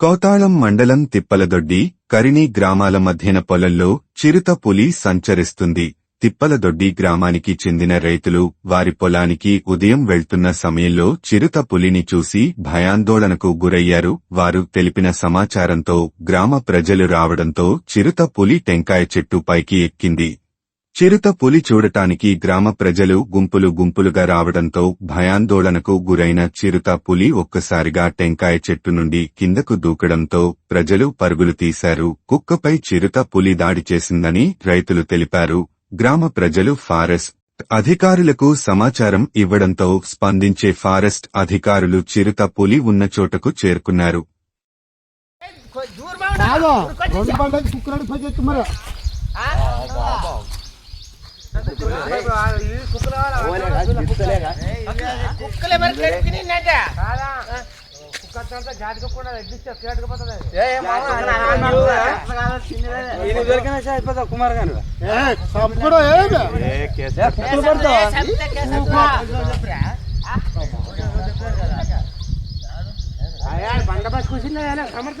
కోతాళం మండలం తిప్పలదొడ్డి కరిణి గ్రామాల మధ్యన పొలంలో చిరుత పులి సంచరిస్తుంది. తిప్పలదొడ్డి గ్రామానికి చెందిన రైతులు వారి పొలానికి ఉదయం వెళ్తున్న సమయంలో చిరుత పులిని చూసి భయాందోళనకు గురయ్యారు. వారు తెలిపిన సమాచారంతో గ్రామ ప్రజలు రావడంతో చిరుత పులి టెంకాయ చెట్టు పైకి ఎక్కింది. చిరుత పులి చూడటానికి గ్రామ ప్రజలు గుంపులు గుంపులుగా రావడంతో భయాందోళనకు గురైన చిరుత పులి ఒక్కసారిగా టెంకాయ చెట్టు నుండి కిందకు దూకడంతో ప్రజలు పరుగులు తీశారు. కుక్కపై చిరుత పులి దాడి చేసిందని రైతులు తెలిపారు. గ్రామ ప్రజలు ఫారెస్ట్ అధికారులకు సమాచారం ఇవ్వడంతో స్పందించే ఫారెస్ట్ అధికారులు చిరుత పులి ఉన్న చోటకు చేరుకున్నారు. రెండు కుక్కలే మరి కడిపినంట కుమార్ గారు బండబస్ కూర్చున్నా సమర్థ